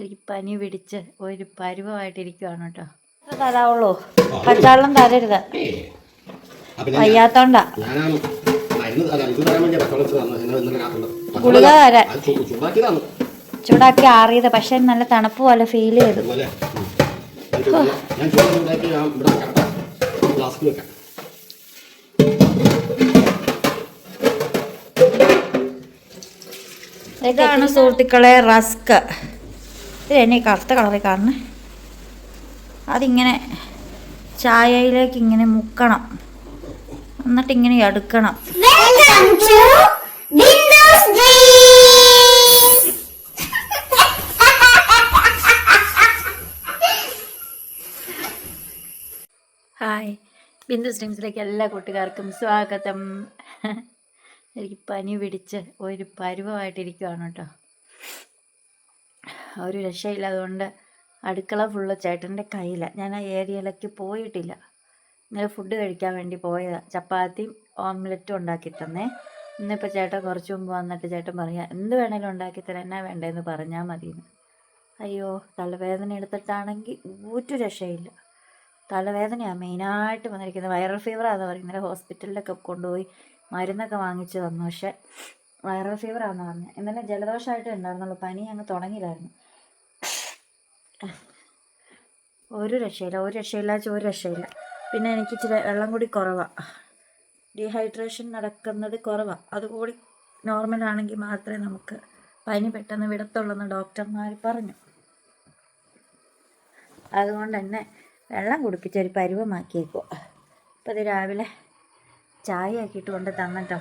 എനിക്ക് പനി പിടിച്ച് ഒരു പരുവമായിട്ടിരിക്കുവാണ് കേട്ടോ. തരാവുള്ളൂ പച്ചവെള്ളം തരരുത്. വയ്യാത്തോണ്ടാ. ഗുളിക തരാൻ. ചൂടാക്കി ആറിയത്. പക്ഷെ നല്ല തണുപ്പ് പോലെ ഫീൽ ചെയ്തു. ഇതാണ് സുഹൃത്തുക്കളെ റസ്ക്. ഇത് എന്നെ ഈ കറുത്ത കളറിൽ കാണുന്നത് അതിങ്ങനെ ചായയിലേക്ക് ഇങ്ങനെ മുക്കണം. എന്നിട്ട് ഇങ്ങനെ എടുക്കണം. Welcome Windows Dreams! Hi Bindu സ്ട്രീംസിലേക്ക് എല്ലാ കൂട്ടുകാർക്കും സ്വാഗതം. എനിക്ക് പനി പിടിച്ച് ഒരു പരുവമായിട്ടിരിക്കുവാണ് കേട്ടോ. ഒരു രക്ഷയില്ല അതുകൊണ്ട് അടുക്കള ഫുള്ള് ചേട്ടന്റെ കയ്യിലാണ് ഞാൻ ആ ഏരിയയിലേക്ക് പോയിട്ടില്ല. ഇന്നലെ ഫുഡ് കഴിക്കാൻ വേണ്ടി പോയതാണ് ചപ്പാത്തിയും ഓംലെറ്റും ഉണ്ടാക്കി തന്നേ. ഇന്നിപ്പോൾ ചേട്ടൻ കുറച്ച് മുമ്പ് വന്നിട്ട് ചേട്ടൻ പറയാം എന്ത് വേണേലും ഉണ്ടാക്കി തരാം. എന്നാ വേണ്ടതെന്ന് പറഞ്ഞാൽ മതിയെന്ന് അയ്യോ തലവേദന എടുത്തിട്ടാണെങ്കിൽ ഒരു രക്ഷയില്ല. തലവേദനയാണ് മെയിനായിട്ട് വന്നിരിക്കുന്നത് വൈറൽ ഫീവറാണെന്ന് പറയുന്നത് ഹോസ്പിറ്റലിലൊക്കെ കൊണ്ടുപോയി മരുന്നൊക്കെ വാങ്ങിച്ചു തന്നു. പക്ഷേ വൈറൽ ഫീവറാണെന്ന് പറഞ്ഞു. ഇന്നലെ ജലദോഷമായിട്ട് ഉണ്ടായിരുന്നുള്ളൂ. പനി അങ്ങ് തുടങ്ങിയില്ലായിരുന്നു ഒരു രക്ഷയില്ല ഒരു രക്ഷയില്ല ഒരു രക്ഷയില്ല. പിന്നെ എനിക്ക് ഇച്ചിരി വെള്ളം കൂടി കുറവാണ് ഡീഹൈഡ്രേഷൻ നടക്കുന്നത് കുറവാണ് അതുകൂടി നോർമലാണെങ്കിൽ മാത്രമേ നമുക്ക് പനി പെട്ടെന്ന് വിടത്തുള്ളൂ എന്ന് ഡോക്ടർമാർ പറഞ്ഞു. അതുകൊണ്ട് തന്നെ വെള്ളം കുടിപ്പിച്ചൊരു പരുവമാക്കിയേക്കുക അപ്പോൾ ഇത് രാവിലെ ചായ ആക്കിയിട്ട് കൊണ്ട് തന്നിട്ടോ.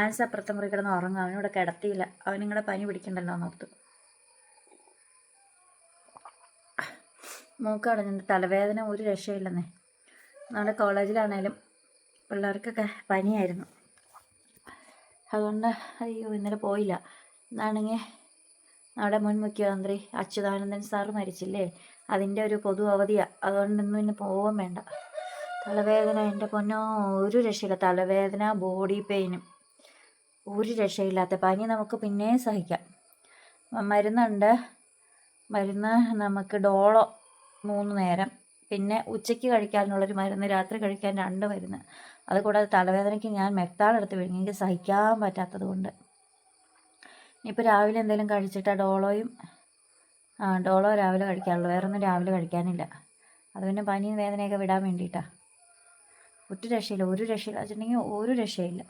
ആൻസ് മുറി കിടന്ന് ഉറങ്ങും. അവനിവിടെ കിടത്തിയില്ല. അവൻ നിങ്ങളുടെ പനി പിടിക്കണ്ടല്ലോ എന്നോർത്തു മൂക്കടഞ്ഞിട്ട് തലവേദന ഒരു രക്ഷയില്ലെന്നേ. നമ്മുടെ കോളേജിലാണേലും പിള്ളേർക്കൊക്കെ പനിയായിരുന്നു. അതുകൊണ്ട് അയ്യോ ഇന്നലെ പോയില്ല. എന്നാണെങ്കിൽ നമ്മുടെ മുൻ മുഖ്യമന്ത്രി അച്യുതാനന്ദൻ സാർ മരിച്ചില്ലേ? അതിന്റെ ഒരു പൊതു അവധിയാണ് അതുകൊണ്ട് ഇന്ന് പിന്നെ പോവാൻ വേണ്ട. തലവേദന എന്റെ പൊന്നോ ഒരു രക്ഷയില്ല. തലവേദന ബോഡി പെയിനും ഒരു രക്ഷയില്ലാത്ത പനി നമുക്ക് പിന്നെയും സഹിക്കാം. മരുന്നുണ്ട്. മരുന്ന് നമുക്ക് ഡോളോ മൂന്ന് നേരം. പിന്നെ ഉച്ചയ്ക്ക് കഴിക്കാനുള്ളൊരു മരുന്ന് രാത്രി കഴിക്കാൻ രണ്ട് മരുന്ന്. അതുകൂടാതെ തലവേദനയ്ക്ക് ഞാൻ മെത്താളെടുത്ത് വിഴുങ്ങി. എനിക്ക് സഹിക്കാൻ പറ്റാത്തത് കൊണ്ട്. ഇനിയിപ്പോൾ രാവിലെ എന്തെങ്കിലും കഴിച്ചിട്ട് ഡോളോയും ആ ഡോളോ രാവിലെ കഴിക്കാറുള്ളൂ. വേറൊന്നും രാവിലെ കഴിക്കാനില്ല. അത് പിന്നെ പനിയും വേദനയൊക്കെ വിടാൻ വേണ്ടിയിട്ടാണ് ഒരു രക്ഷയില്ല. ഒരു രക്ഷയില്ല. വെച്ചിട്ടുണ്ടെങ്കിൽ ഒരു രക്ഷയില്ല.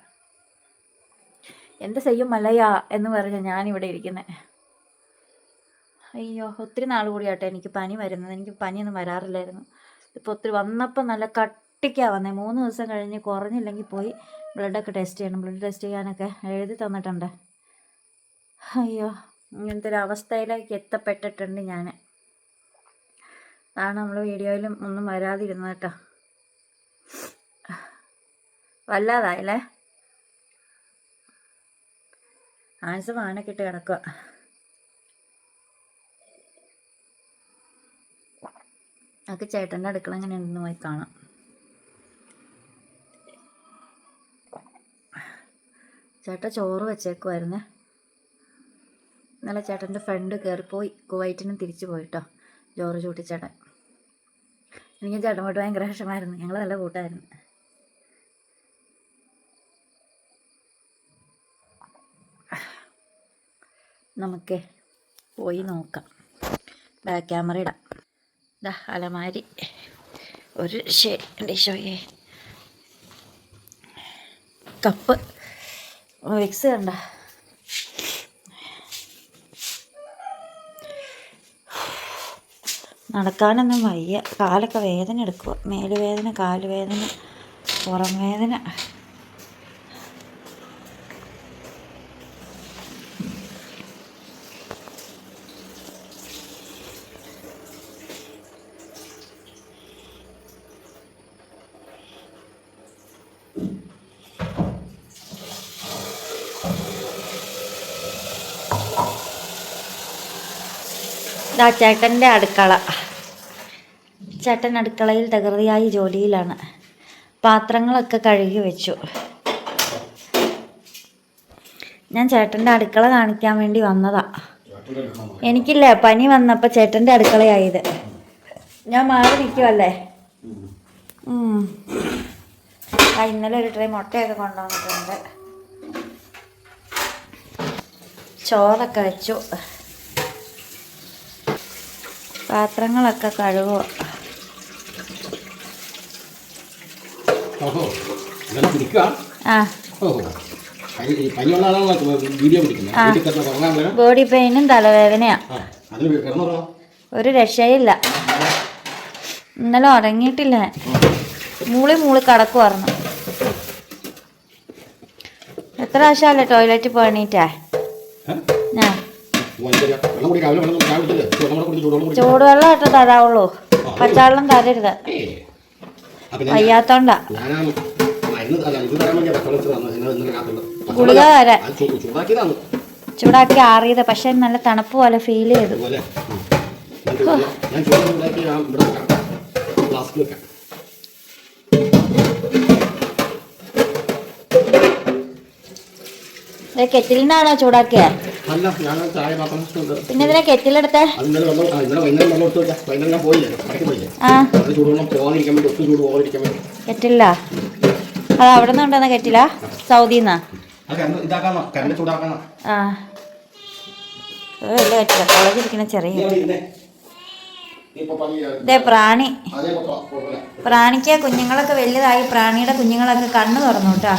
എന്ത് ചെയ്യും മലയാ എന്ന് പറഞ്ഞ ഞാനിവിടെ ഇരിക്കുന്നത് അയ്യോ ഒത്തിരി നാൾ കൂടിയാട്ടെ എനിക്ക് പനി വരുന്നത്. എനിക്ക് പനിയൊന്നും വരാറില്ലായിരുന്നു. ഇപ്പോൾ ഒത്തിരി വന്നപ്പോൾ നല്ല കട്ടിക്കാണ് വന്നേ. മൂന്ന് ദിവസം കഴിഞ്ഞ് കുറഞ്ഞില്ലെങ്കിൽ പോയി ബ്ലഡൊക്കെ ടെസ്റ്റ് ചെയ്യണം. ബ്ലഡ് ടെസ്റ്റ് ചെയ്യാനൊക്കെ എഴുതി തന്നിട്ടുണ്ട്. അയ്യോ ഇങ്ങനത്തെ ഒരു അവസ്ഥയിലേക്ക് എത്തപ്പെട്ടിട്ടുണ്ട് ഞാൻ അതാണ് നമ്മൾ വീഡിയോയിലും ഒന്നും വരാതിരുന്നത് കേട്ടോ. വല്ലാതായല്ലേ? ആൻസ് വാനക്കിട്ട് കിടക്കുക നമുക്ക് ചേട്ടന്റെ അടുക്കള എങ്ങനെ ഉണ്ടെന്ന് പോയി കാണാം. ചേട്ട ചോറ് വെച്ചേക്കുമായിരുന്നേ ഇന്നലെ ചേട്ടന്റെ ഫ്രണ്ട് കയറിപ്പോയി കുവൈറ്റിന് തിരിച്ചു പോയിട്ടോ ജോറ് ചൂട്ടിച്ചേട്ടൻ. എനിക്ക് ചേട്ടൻ പോയിട്ട് ഭയങ്കര വിഷമായിരുന്നു ഞങ്ങൾ നല്ല കൂട്ടായിരുന്നു. നമുക്ക് പോയി നോക്കാം. ബാക്ക് ക്യാമറ ഇടാം. ഇതാ അലമാരി. ഒരു ഷേ കപ്പ്. വിക്സ് കണ്ട. നടക്കാനൊന്നും വയ്യ. കാലൊക്കെ വേദന എടുക്കുക മേലുവേദന കാലുവേദന പുറം വേദന ഇതാ ചേട്ടന്റെ അടുക്കള. ചേട്ടൻ അടുക്കളയിൽ തകൃതിയായി ജോലിയിലാണ്. പാത്രങ്ങളൊക്കെ കഴുകി വെച്ചു. ഞാൻ ചേട്ടന്റെ അടുക്കള കാണിക്കാൻ വേണ്ടി വന്നതാ. എനിക്കില്ല പനി വന്നപ്പോൾ ചേട്ടന്റെ അടുക്കളയായത്. ഞാൻ മാറി നിൽക്കുമല്ലേ. ആ ഇന്നലെ ഒരു ട്രൈ മുട്ടയൊക്കെ കൊണ്ടുവന്നിട്ടുണ്ട്. ചോറൊക്കെ വെച്ചു പാത്രങ്ങളൊക്കെ കഴുകുക ഓഹോ ഇങ്ങനെ പിടിക്കുക ആ ഓഹോ പനി ഈ പനിയുള്ള ആളാണല്ലോ വീഡിയോ പിടിക്കുന്നത് ആ. വീട്ടിൽ കിടന്ന് ഉറങ്ങാൻ കഴുകുക ബോഡി പെയിനും തലവേദനയാ. ഒരു രക്ഷയില്ല. ഇന്നലെ ഉറങ്ങിയിട്ടില്ല. മൂളി മൂളി കടക്കുമായിരുന്നു എത്ര പ്രാവശ്യമല്ലേ ടോയ്ലറ്റിൽ പോണീറ്റേ ഞാൻ ചൂടുവെള്ളം ഇട്ട് തരാവുള്ളൂ. പച്ചവെള്ളം തരരുത്. വയ്യാത്തോണ്ടാ. ഗുളിക തരാൻ. ചൂടാക്കി ആറിയത്. പക്ഷെ നല്ല തണുപ്പ് പോലെ ഫീൽ ചെയ്തു. കെറ്റിലിനാണോ ചൂടാക്കിയ? അല്ല ഞാൻ ചായ. പിന്നെ ഇതിനെ കെറ്റിലെടുത്ത്? ഇന്നലെ വെള്ളം ആ, ഇന്നലെ വൈകുന്നേരം വെള്ളം എടുത്ത് വെച്ചാൽ വൈകുന്നേരം ഞാൻ പോയില്ലേ? കടയ്ക്ക് പോയില്ലേ? ആ. അത് ചൂടുവെള്ളം പോകാതിരിക്കാൻ വേണ്ടി ഒട്ടും ചൂട് പോകാതിരിക്കാൻ വേണ്ടി കെറ്റില്ല അത് അവിടെ നിന്ന് ഉണ്ടെന്ന കെറ്റില കരണ്ട് കരണ്ട് ആ. അത് വലിയ കെറ്റില? കോളേജിരിക്കുന്ന ചെറിയ. ഇതേ പ്രാണി. പ്രാണിക്ക് കുഞ്ഞുങ്ങളൊക്കെ വലുതായി പ്രാണിയുടെ കുഞ്ഞുങ്ങളൊക്കെ കണ്ണു തുറന്നു കേട്ടോ.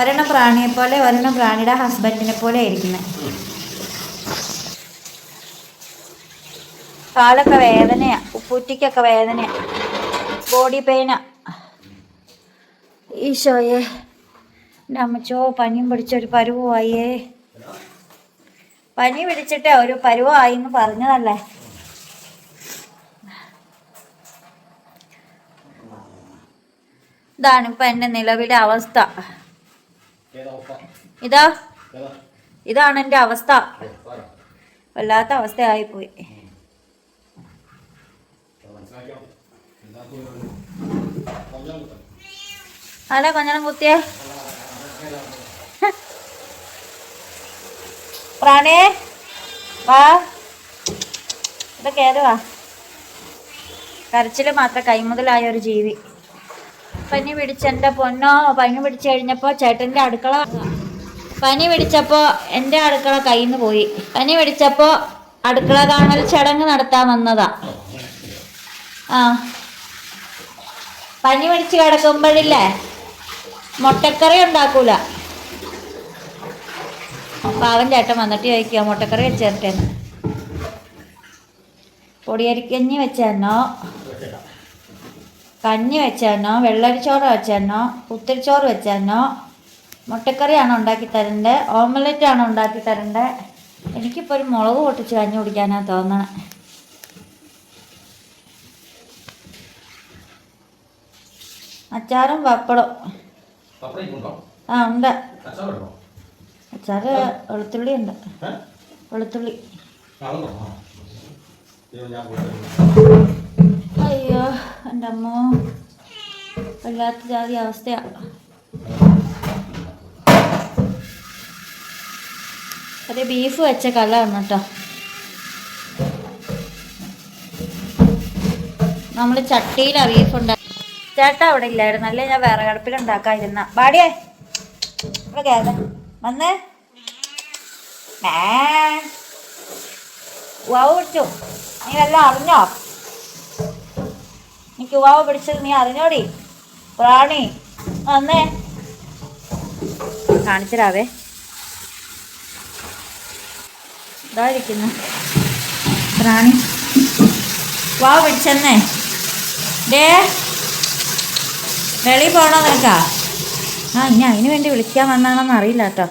ഒരെണ്ണം പ്രാണിയെ പോലെ ഒരെണ്ണം പ്രാണിയുടെ ഹസ്ബൻഡിനെ പോലെ ഇരിക്കുന്നത് കാലൊക്കെ വേദനയാ. ഉപ്പൂറ്റിക്കൊക്കെ വേദനയാ. ബോഡി പെയിനാ ഈശോയെ. എന്റെ അമ്മച്ചോ പനിയും പിടിച്ചൊരു പരുവായേ പനി പിടിച്ചിട്ട് ഒരു പരുവായി എന്ന് പറഞ്ഞതല്ലേ? ഇതാണ് ഇപ്പൊ എന്റെ നിലവിലെ അവസ്ഥ. ഇതാ? ഇതാണ് എന്റെ അവസ്ഥ. വല്ലാത്ത അവസ്ഥയായിപ്പോയി അത് മനസ്സിലാക്കിയാ മതി. അല്ലെ കൊഞ്ഞനം കുത്തിയേ. പ്രാണേ വാ. ഇതൊക്കെ ഏതുവാ കരച്ചിൽ മാത്രം കൈമുതലായ ഒരു ജീവി. പനി പിടിച്ചെന്റെ പൊന്നോ പനി പിടിച്ചു കഴിഞ്ഞപ്പോൾ ചേട്ടന്റെ അടുക്കള പനി പിടിച്ചപ്പോൾ എന്റെ അടുക്കള കയ്യിൽ നിന്ന് പോയി. പനി പിടിച്ചപ്പോൾ അടുക്കള കാണൽ ചടങ്ങ് നടത്താൻ വന്നതാ. ആ. പനി പിടിച്ച് കിടക്കുമ്പോഴില്ലേ മുട്ടക്കറി ഉണ്ടാക്കൂല. പാവൻ ചേട്ടൻ വന്നിട്ട് ചോദിക്കുക മുട്ടക്കറി വെച്ച് തരട്ടേന്ന്. പൊടിയരിക്കഞ്ഞി വെച്ചെന്നോ കഞ്ഞി വെച്ചെന്നോ വെള്ളരിച്ചോറ് വെച്ചെന്നോ കുത്തിരിച്ചോറ് വെച്ചെന്നോ മുട്ടക്കറിയാണോ ഉണ്ടാക്കി തരണ്ടേ? ഓംലെറ്റ് ആണോ ഉണ്ടാക്കി തരണ്ടേ? എനിക്കിപ്പോൾ ഒരു മുളക് പൊട്ടിച്ച് കഞ്ഞി കുടിക്കാനാണ് തോന്നണേ. അച്ചാറും പപ്പടം? ആ ഉണ്ട്. അച്ചാറ് വെളുത്തുള്ളി ഉണ്ട്? വെളുത്തുള്ളി. അയ്യോ എന്റെ അമ്മ വല്ലാത്ത ജാതി അവസ്ഥയാ. ഒരു ബീഫ് വെച്ച കല കേട്ടോ നമ്മൾ ചട്ടിയിലാ ബീഫ് ഉണ്ടാക്കി ചേട്ടാ അവിടെ ഇല്ലായിരുന്നു. അല്ലേ ഞാൻ വിറകടുപ്പിൽ ഉണ്ടാക്കാതിരുന്ന. ബാടിയേ ഇവിടെ കേറ. വന്നേ. ഉവാവ് വാവ് പിടിച്ചു. നീ വല്ലതും അറിഞ്ഞോ? എനിക്ക് ഉവാവ് പിടിച്ചത് നീ അറിഞ്ഞോടി? പ്രാണി വന്നേ. കാണിച്ചരാവേ ഇതായിരിക്കുന്നു പ്രാണി വാവ് പിടിച്ചെന്നേ. ഡേ വെളിയിൽ പോകണോ നിനക്കാ? ആ ഇനി അതിന് വേണ്ടി വിളിക്കാൻ വന്നാണെന്ന് അറിയില്ല കേട്ടോ.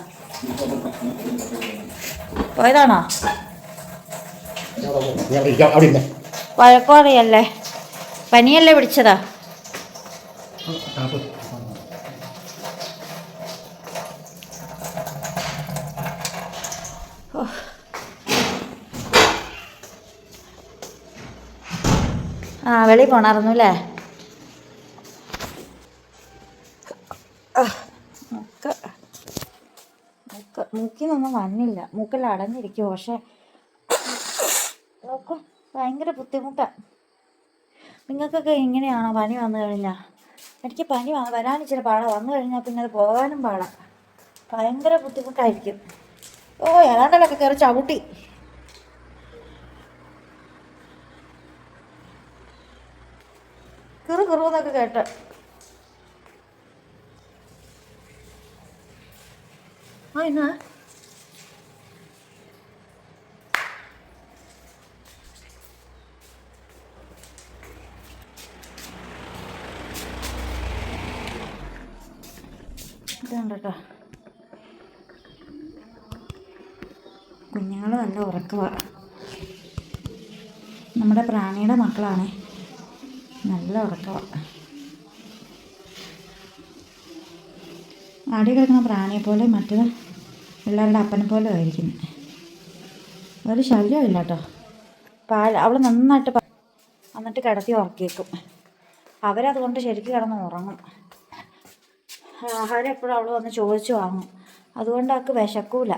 പോയതാണോ? ഇരുന്നേ. പനിയല്ലേ പിടിച്ചതാ? ആ വെളിയിൽ പോണായിരുന്നു അല്ലേ? മൂക്കിൽ വന്നില്ല. മൂക്കിൽ അടഞ്ഞിരിക്കും പക്ഷെ നോക്കും ഭയങ്കര ബുദ്ധിമുട്ടാണ് നിങ്ങൾക്കൊക്കെ ഇങ്ങനെയാണോ പനി വന്നു കഴിഞ്ഞാൽ എനിക്ക് പനി വരാൻ ഇച്ചിരി പാടാണ് വന്നു കഴിഞ്ഞാൽ പിന്നെ അത് പോകാനും പാടാണ് ഭയങ്കര ബുദ്ധിമുട്ടായിരിക്കും. ഓ ഏതാണ്ടൊക്കെ കയറി ചവിട്ടി. കിറു കിറുവെന്നൊക്കെ കേട്ട്. ആ എന്നാ ഇതുണ്ട് കുഞ്ഞുങ്ങൾ നല്ല ഉറക്കമാണ് നമ്മുടെ പ്രാണിയുടെ മക്കളാണേ. നല്ല ഉറക്കമാണ് ആടി കിടക്കുന്ന പ്രാണിയെ പോലെ മറ്റേത് പിള്ളേരുടെ അപ്പനെ പോലെ ആയിരിക്കും. ഒരു ശല്യമില്ല കേട്ടോ പാൽ അവൾ നന്നായിട്ട് വന്നിട്ട് കിടത്തി ഉറക്കിയേക്കും. അവരതുകൊണ്ട് ശരിക്കും കിടന്ന് ഉറങ്ങും. ആഹാരം എപ്പോഴും അവൾ വന്ന് ചോദിച്ചു വാങ്ങും. അതുകൊണ്ട് അവൾക്ക് വിശക്കൂല.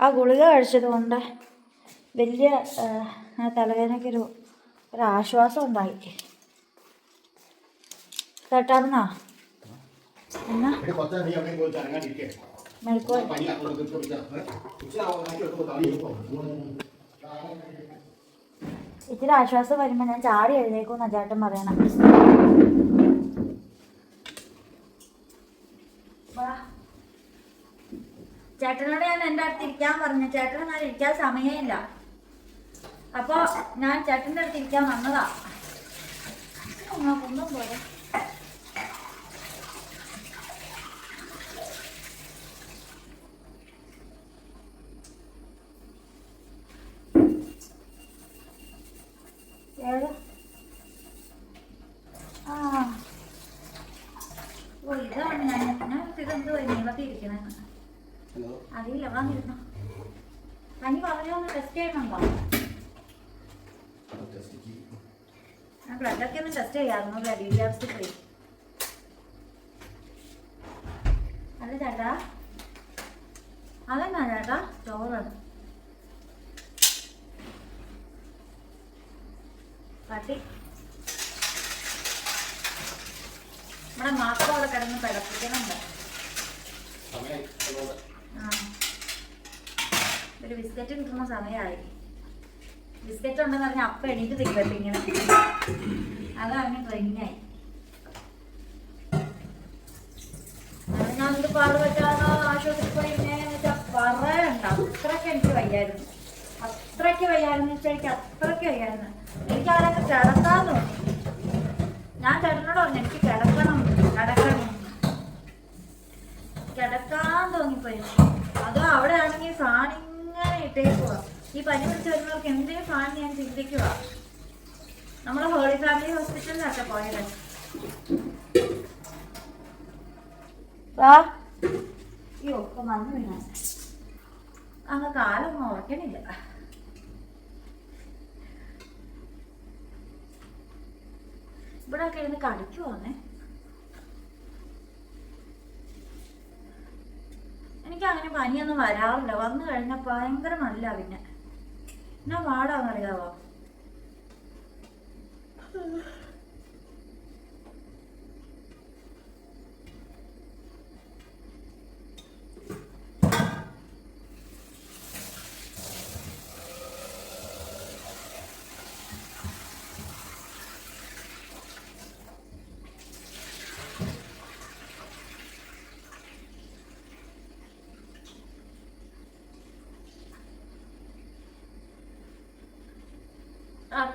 ആ ഗുളിക കഴിച്ചത് കൊണ്ട് വലിയ തലവേദനയ്ക്ക് തലവേദനയ്ക്കൊരു ഒരു ആശ്വാസം ഉണ്ടായി കേട്ടാർന്നാ എന്നാ? ഇച്ചിരി ആശ്വാസം വരുമ്പോൾ ഞാൻ ചാടി എഴുതേക്കും ചേട്ടൻ പറയണം. ചേട്ടനോട് ഞാൻ എന്റെ അടുത്ത് ഇരിക്കാൻ പറഞ്ഞു. ചേട്ടൻ ഞാൻ ഇരിക്കാൻ സമയമില്ല. അപ്പൊ ഞാൻ ചേട്ടന്റെ അടുത്ത് ഇരിക്കാൻ വന്നതാ. ഒന്നും പോലെ ഏത് ആ ഓ ഇതാണ് ഞാൻ ഞാൻ ഇതെന്തോ നീളത്തിൽ ഇരിക്കണെന്ന് ഹലോ അറിയില്ല വന്നിരുന്നു പനി പറഞ്ഞൊന്ന് ടെസ്റ്റ് ചെയ്യണുണ്ടോ ഞാൻ ബ്ലഡൊക്കെ ഒന്ന് ടെസ്റ്റ് ചെയ്യാറുന്നു ബ്ലഡ് ഗ്യാപ്സ് പോയി അല്ല ചേട്ടാ അതെന്നാ ചേട്ടാ ചോറാണ് പട്ടി നമ്മുടെ മാത്രം അവിടെ കിടന്ന് ആ. ഒരു ബിസ്ക്കറ്റ് കിട്ടുന്ന സമയമായി. ബിസ്ക്കറ്റ് ഉണ്ടെന്ന് പറഞ്ഞാൽ അപ്പം എണീറ്റ് തിക്കട്ടെ ഇങ്ങനെ. അതങ്ങനെ ട്രെയിനായി ഞാൻ പറ പറ്റാതെ ആശുപത്രിയിൽ പോയി വെച്ചാൽ പറയണ്ട അത്രയ്ക്ക് എനിക്ക് വയ്യായിരുന്നു. അത്രയ്ക്ക് വയ്യായിരുന്നു വെച്ചാൽ എനിക്ക് അത്രയ്ക്ക് വയ്യായിരുന്നു. എനിക്ക് അവിടെ കിടക്കാൻ തോന്നി ഞാൻ ചേട്ടനോട് എനിക്ക് കിടക്കണം കിടക്കണം. കിടക്കാൻ തോന്നിപ്പോയി. അതോ അവിടെ ആണെങ്കിൽ ഫാൻ ഇങ്ങനെ ഇട്ടേക്കുക ഈ പനി പിടിച്ച് വരുന്നവർക്ക് എന്തേ ഫാൻ ഞാൻ ചിന്തിക്കുക നമ്മൾ ഹോളി ഫാമിലി ഹോസ്പിറ്റലിലൊക്കെ പോയത്. അയ്യോ ഇപ്പൊ വന്നു വീണ. അങ്ങ് കാലൊന്നും ഉറക്കണില്ല. ഇവിടെ ഒക്കെ ഇരുന്ന് കടിക്കുവാന്നേ എനിക്ക് അങ്ങനെ പനിയൊന്നും വരാറില്ല. വന്നു കഴിഞ്ഞാൽ ഭയങ്കര നല്ല പിന്നെ. എന്നാ പാടാന്നറിയാവോ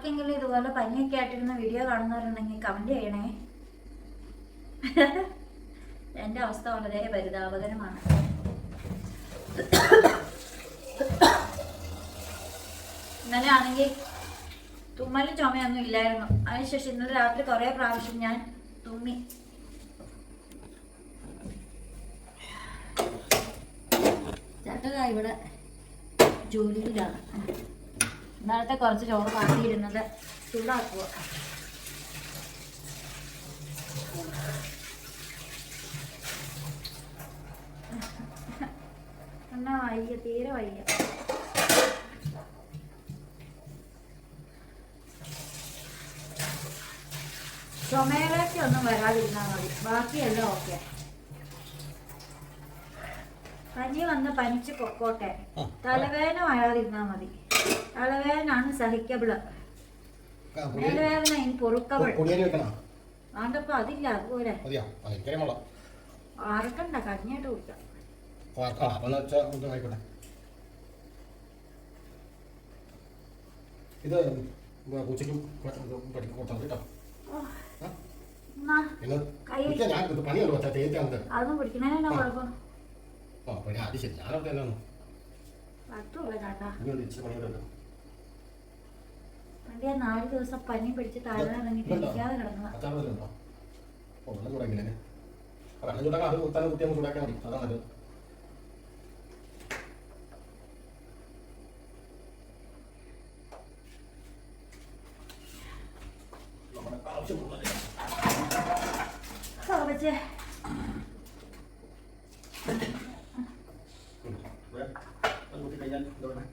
ആർക്കെങ്കിലും ഇതുപോലെ പനിയൊക്കെ ആയിട്ടിരുന്ന വീഡിയോ കാണുന്നവരുണ്ടെങ്കിൽ കമന്റ് ചെയ്യണേ. എന്റെ അവസ്ഥ വളരെ പരിതാപകരമാണ്. ഇന്നലെ ആണെങ്കിൽ തുമ്മലും ചുമയൊന്നും ഇല്ലായിരുന്നു. അതിനുശേഷം ഇന്നലെ രാത്രി കുറേ പ്രാവശ്യം ഞാൻ തുമ്മി. ചേട്ടനാ ഇവിടെ ജോലിയിലാണ്. ഇന്നലത്തെ കുറച്ച് ചോറ് കാട്ടിയിരുന്നത് ചൂടാക്കുക എന്നാ വയ്യ തീരെ വയ്യ. ചുമയിലേക്ക് ഒന്നും വരാതിരുന്നാൽ മതി. ബാക്കിയെല്ലാം ഓക്കെ. പനി വന്ന് പനിച്ച് പൊക്കോട്ടെ. തലവേദന വരാതിരുന്നാൽ മതി. തലവേദനാണ് സഹിക്കബിൾ. മേലുവേദന ഇനി പൊറുക്കബിൾ ആണ്ടപ്പോ അതില്ല അതുപോലെ. ആർക്കണ്ട കഞ്ഞിയായിട്ട് കുടിക്കാം. ഇത് പഠിക്കും കൊടുത്താൽ കേട്ടോ. എന്നാ നിങ്ങൾ കൈ ഇല്ല, ഞാൻ ഇത് പണിയല്ലോ വെച്ചാൽ തേച്ചാൽ അതൊന്നും പിടിക്കണേനാ കുഴപ്പം? ആ പണി അത് ശരി ഞാനവിടെ തന്നെയാണ് പറ്റൂല ചേട്ടാ. ഇനി ഇച്ചിരി പണിയുണ്ടല്ലോ പണ്ട് ഞാൻ നാല് ദിവസം പനി പിടിച്ച് താഴെ ഇരിക്കാതെ കിടന്നതാ. വെള്ളം ചൂടാക്കില്ലേ വെള്ളം ചൂടാക്കാൻ അത് കുത്താൻ കുത്തി അങ്ങ് ചൂടാക്കാൻ മതി. അതാണ് നല്ലത് നമ്മുടെ ആവശ്യമുള്ളത് കുറച്ച് ഉം. ഇവിടെ അത് കൂട്ടി കഴിഞ്ഞാൽ എന്താ പറയുക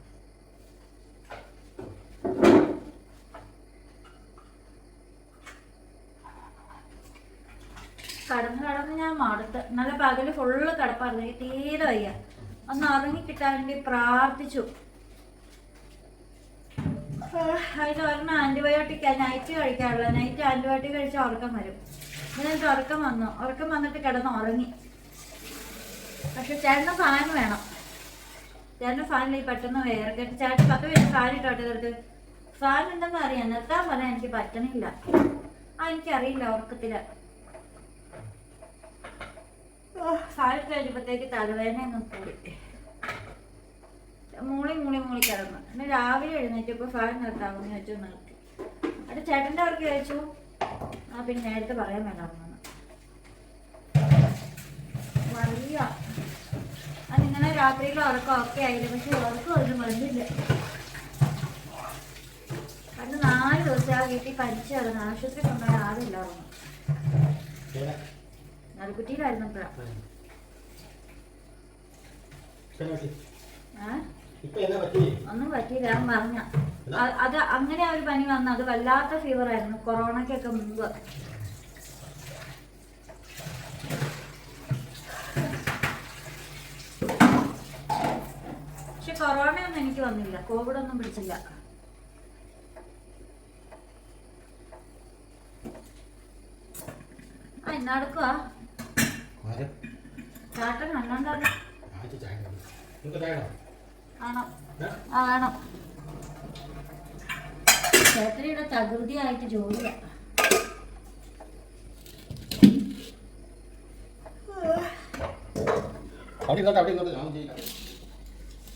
കടന്ന് കടന്ന് ഞാൻ മടുത്ത് ഇന്നലെ പകൽ എനിക്ക് തീരെ വയ്യ. ഒന്ന് ഉറങ്ങിക്കിട്ടാൻ വേണ്ടി പ്രാർത്ഥിച്ചു. അതിന് ഒരെണ്ണം ആന്റിബയോട്ടിക് നൈറ്റ് കഴിക്കാറുള്ള. നൈറ്റ് ആന്റിബയോട്ടിക് കഴിച്ചാൽ ഉറക്കം വരും. എന്നിട്ട് ഉറക്കം വന്നു. ഉറക്കം വന്നിട്ട് കിടന്ന് ഉറങ്ങി. പക്ഷെ ചേട്ടന് ഫാൻ വേണം. ചേട്ടന് ഫാനിൽ പെട്ടെന്ന് വേർക്കെട്ട്. ചേട്ടൻ പത്ത് പേര് ഫാൻ ഇട്ടോട്ടെ തീർത്ത് ഫാൻ ഉണ്ടെന്ന് അറിയാം നിർത്താൻ പറയാൻ എനിക്ക് പറ്റണില്ല. ആ എനിക്കറിയില്ല ഉറക്കത്തിൽ. ഫാൻ കഴിഞ്ഞപ്പോഴത്തേക്ക് തലവേദനയൊന്നും കൂടി മൂളി മൂളി മൂളി കിടന്നു. പിന്നെ രാവിലെ എഴുന്നേറ്റപ്പോൾ ഫാൻ നിർത്താമെന്ന് വെച്ചു നിർത്തി. അത് ചേട്ടന്റെ അവർക്ക് കഴിച്ചു? ആ പിന്നെ നേരത്തെ പറയാൻ വേണ്ടാമെന്ന് അത് അതിങ്ങനെ രാത്രിയിൽ ഉറക്കം ഒക്കെ ആയില്ല? പക്ഷെ ഉറക്കം ഒന്നും വന്നില്ല പണ്ട് നാല് ദിവസം ആ വീട്ടിൽ പനിച്ചു കിടന്നു ആശുപത്രി കൊണ്ടുപോയി ആരും ഉറങ്ങും ഇപ്പൊ ഒന്നും പറ്റിയില്ല ഞാൻ പറഞ്ഞ. അത് അങ്ങനെ ഒരു പനി വന്നു അത് വല്ലാത്ത ഫീവർ ആയിരുന്നു കൊറോണയ്ക്കൊക്കെ മുമ്പ്. പക്ഷെ കൊറോണ ഒന്നും എനിക്ക് വന്നില്ല കോവിഡ് ഒന്നും പിടിച്ചില്ല. ആ ഇന്നടക്കുവാ ആര്? ചേട്ടൻ വേണോ? ആണോ ഏ? ആ വേണം. ചേട്ടനിയുടെ തകൃതിയായിട്ട് ജോലിയാ. അവിടെ ഇരുന്നോട്ടെ ഞാൻ ചെയ്യില്ല.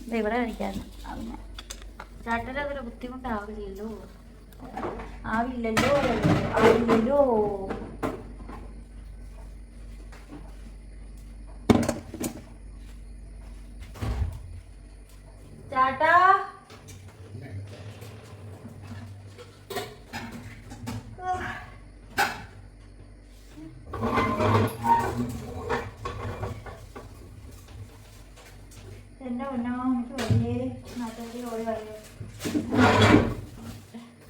ഇത് ഇവിടെ കഴിക്കാൻ. ചേട്ടന്റെ അതൊരു ബുദ്ധിമുട്ടാവില്ലല്ലോ ആവില്ലല്ലോ. ആവില്ലല്ലോ ചേട്ടാ എന്റെ പൊന്നോ എനിക്ക് വലിയ നാട്ടുകാരി ഓടി വയ്യ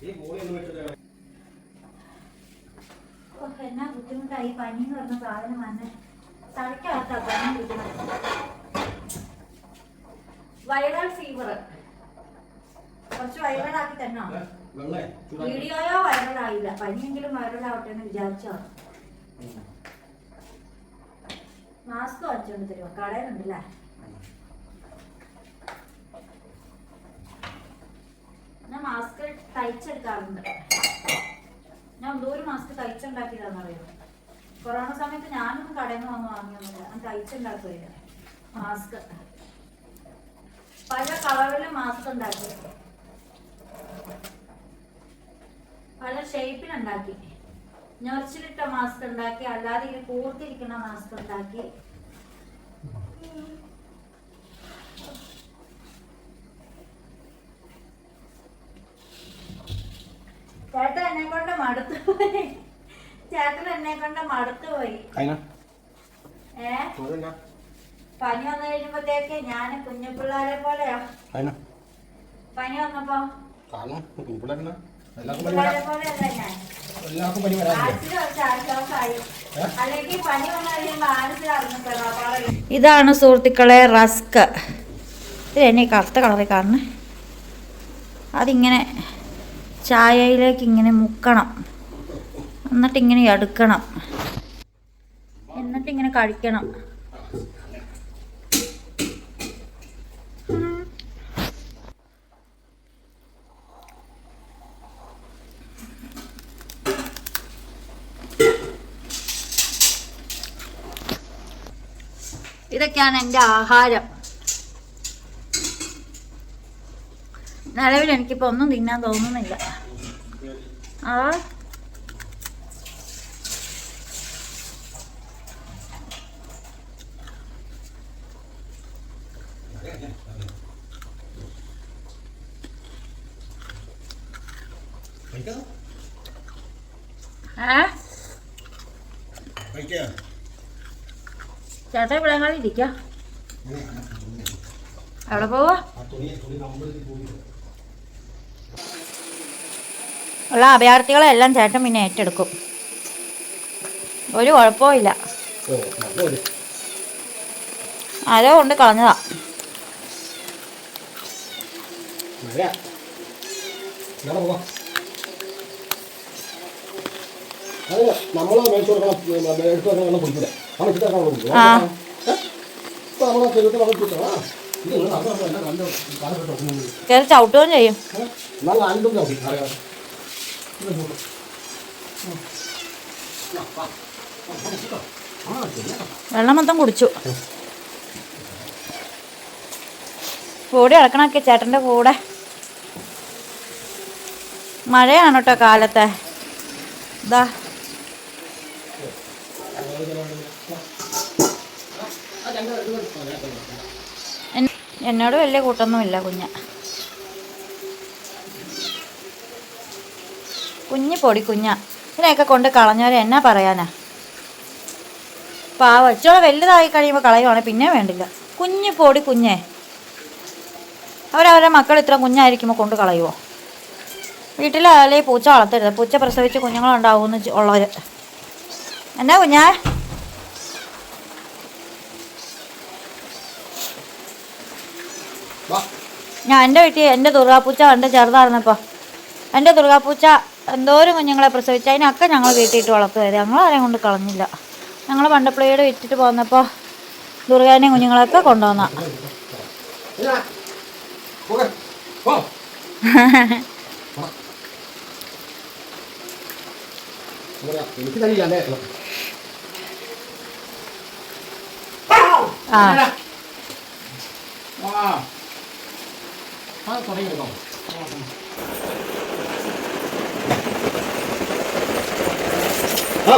ഈ ബോളി ഒന്ന് വെച്ചിട്ട് ഓ, ബുദ്ധിമുട്ടായി പനി എന്ന് പറഞ്ഞ സാധനം വന്ന് തലയ്ക്കകത്താ പനി പിടിക്കുന്നത് വൈറൽ ഫീവർ കുറച്ച് വൈറലാക്കി തന്നോ വീഡിയോയോ വൈറലായില്ല പനിയെങ്കിലും വൈറലാവട്ടെ എന്ന് വിചാരിച്ചോ മാസ്ക് വാങ്ങിച്ചോണ്ട് തരുമോ കടയിലുണ്ടല്ലേ? ഞാൻ മാസ്ക് തയ്ച്ചെടുക്കാറുണ്ട്. ഞാൻ എന്തോരം മാസ്ക് തയ്ച്ചുണ്ടാക്കിയതാണെന്നറിയോ? കൊറോണ സമയത്ത് ഞാനൊന്നും കടയിൽ നിന്ന് വന്ന് വാങ്ങിയൊന്നുമില്ല. ഞാൻ തയ്ച്ചുണ്ടാക്കുകയില്ല മാസ്ക് പല കളറിലും മാസ്ക് ഉണ്ടാക്കി. പല ഷേപ്പിലുണ്ടാക്കി ഞൊറിച്ചിലിട്ട മാസ്ക് ഉണ്ടാക്കി. അല്ലാതെ ഇങ്ങനെ കൂർത്തിരിക്കുന്ന മാസ്ക് ഉണ്ടാക്കി. ചേട്ടൻ എന്നെ കൊണ്ട് മടുത്തു ചേട്ടൻ എന്നെ കൊണ്ട് മടുത്തു പോയി. അതിനാ ഏ? പനി വന്നു കഴിയുമ്പോഴത്തേക്ക് ഞാൻ കുഞ്ഞു പിള്ളേരെ പോലെയാ. പനി വന്നപ്പോ? ഇതാണ് സുഹൃത്തുക്കളെ റസ്ക്. ഇത് എന്നെ കറുത്ത കളറിൽ കാണണേ അതിങ്ങനെ ചായയിലേക്ക് ഇങ്ങനെ മുക്കണം. എന്നിട്ട് ഇങ്ങനെ എടുക്കണം എന്നിട്ട് ഇങ്ങനെ കഴിക്കണം. ഇതൊക്കെയാണ് എന്റെ ആഹാരം. നിലവിൽ എനിക്കിപ്പോൾ ഒന്നും തിന്നാൻ തോന്നുന്നില്ല. ആ കഴിക്കാം ഏ കഴിക്കാം ചേട്ടാ ഇവിടെ എങ്ങനെ ഇരിക്കുക എവിടെ പോവാ? ഉള്ള അഭയാർത്ഥികളെല്ലാം ചേട്ടൻ പിന്നെ ഏറ്റെടുക്കും. ഒരു കുഴപ്പവും ഇല്ല. ആരോ കൊണ്ട് കളഞ്ഞതാ. അത് നമ്മൾ മേടിച്ചു കൊടുക്കണം. എടുത്തു വെക്കണം കുടിക്കില്ല ആ. കയറി ചവിട്ടുകയും ചെയ്യും. വെള്ളം മൊത്തം കുടിച്ചു. കൂടെ ഇളക്കണൊക്കെ ചേട്ടന്റെ കൂടെ. മഴയാണ് കേട്ടോ കാലത്തെ? ഇതാ എന്നോട് വലിയ കൂട്ടൊന്നുമില്ല കുഞ്ഞ. കുഞ്ഞ് പൊടി കുഞ്ഞ. ഇതിനെയൊക്കെ കൊണ്ട് കളഞ്ഞവരെ എന്നാ പറയാനാ? പാവ വെച്ചോ വലുതായി കഴിയുമ്പോൾ കളയുവാണെങ്കിൽ പിന്നെ വേണ്ടില്ല. കുഞ്ഞു പൊടി കുഞ്ഞേ. അവരവരുടെ മക്കൾ ഇത്ര കുഞ്ഞായിരിക്കുമ്പോൾ കൊണ്ട് കളയുമോ വീട്ടിലായാലേ പൂച്ച വളർത്തരുത്. പൂച്ച പ്രസവിച്ച് കുഞ്ഞുങ്ങളുണ്ടാവുമെന്ന് ഉള്ളവർ എന്നാ കുഞ്ഞാ? ഞാൻ എന്റെ വീട്ടിൽ എന്റെ ദുർഗാപ്പൂച്ച കണ്ട് ചെറുതായിരുന്നപ്പോൾ. എന്റെ ദുർഗാപ്പൂച്ച എന്തോരം കുഞ്ഞുങ്ങളെ പ്രസവിച്ച് അതിനൊക്കെ ഞങ്ങൾ വീട്ടിയിട്ട് വളർത്തുകയായിരുന്നു ഞങ്ങൾ ആരെയും കൊണ്ട് കളഞ്ഞില്ല. ഞങ്ങൾ പണ്ടപ്പിള്ളിയുടെ വിറ്റിട്ട് പോന്നപ്പോൾ ദുർഗാനെയും കുഞ്ഞുങ്ങളൊക്കെ കൊണ്ടുവന്ന. ആ. ആ ആ തുടങ്ങി കേട്ടോ ആ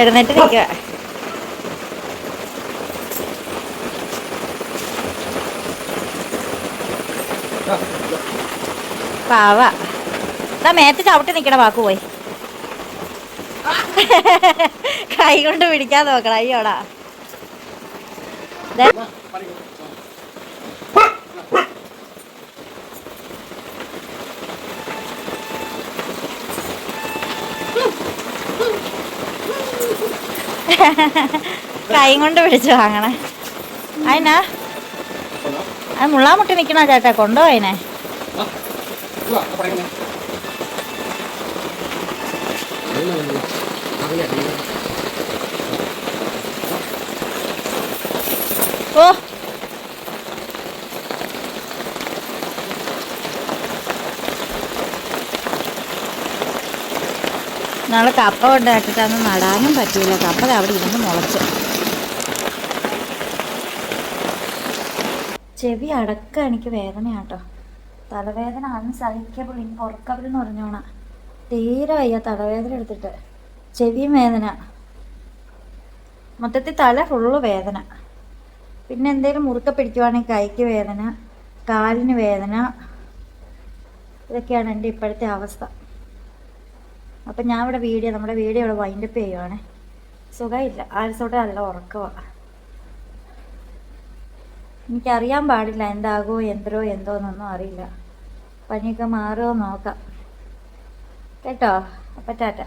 എഴുന്നേറ്റ് നിൽക്കുക പാവ. എന്നാ മേത്ത് ചവിട്ടി നിൽക്കണ വാക്ക് പോയി. കൈ കൊണ്ട് പിടിക്കാൻ നോക്കണം അയ്യോടാ. കൈ കൊണ്ട് പിടിച്ചു വാങ്ങണേ അതിനാ. അത് മുള്ളാമുട്ടി നിൽക്കണ ചേട്ടാ കൊണ്ടുപോയിനെ. ഓ നാളെ കപ്പ കൊണ്ട് നട്ടിട്ടൊന്നും നടാനും പറ്റിയില്ല കപ്പ അവിടെ ഇരുന്ന് മുളച്ചു. ചെവി അടക്കം എനിക്ക് വേദനയാട്ടോ. തലവേദന അൺസഹിക്കബിൾ ഇൻപൊറക്കബിൾ എന്ന് പറഞ്ഞോണ. തീരെ വയ്യ തലവേദന എടുത്തിട്ട്. ചെവിയും വേദന. മൊത്തത്തിൽ തല ഫുള്ള് വേദന. പിന്നെ എന്തെങ്കിലും മുറുക്ക പിടിക്കുവാണെങ്കിൽ കൈക്ക് വേദന കാലിന് വേദന. ഇതൊക്കെയാണ് എന്റെ ഇപ്പോഴത്തെ അവസ്ഥ. അപ്പം ഞാൻ ഇവിടെ വീഡിയോ നമ്മുടെ വീഡിയോ ഇവിടെ വൈൻഡപ്പ് ചെയ്യുവാണ്. സുഖമില്ല. ആഴ്ചയോടെ നല്ല ഉറക്കമാണ് എനിക്കറിയാൻ പാടില്ല എന്താകുമോ എന്തോ എന്തോന്നൊന്നും അറിയില്ല. പനിയൊക്കെ മാറുമോ നോക്കാം. കേട്ടോ? അപ്പം ടാറ്റ.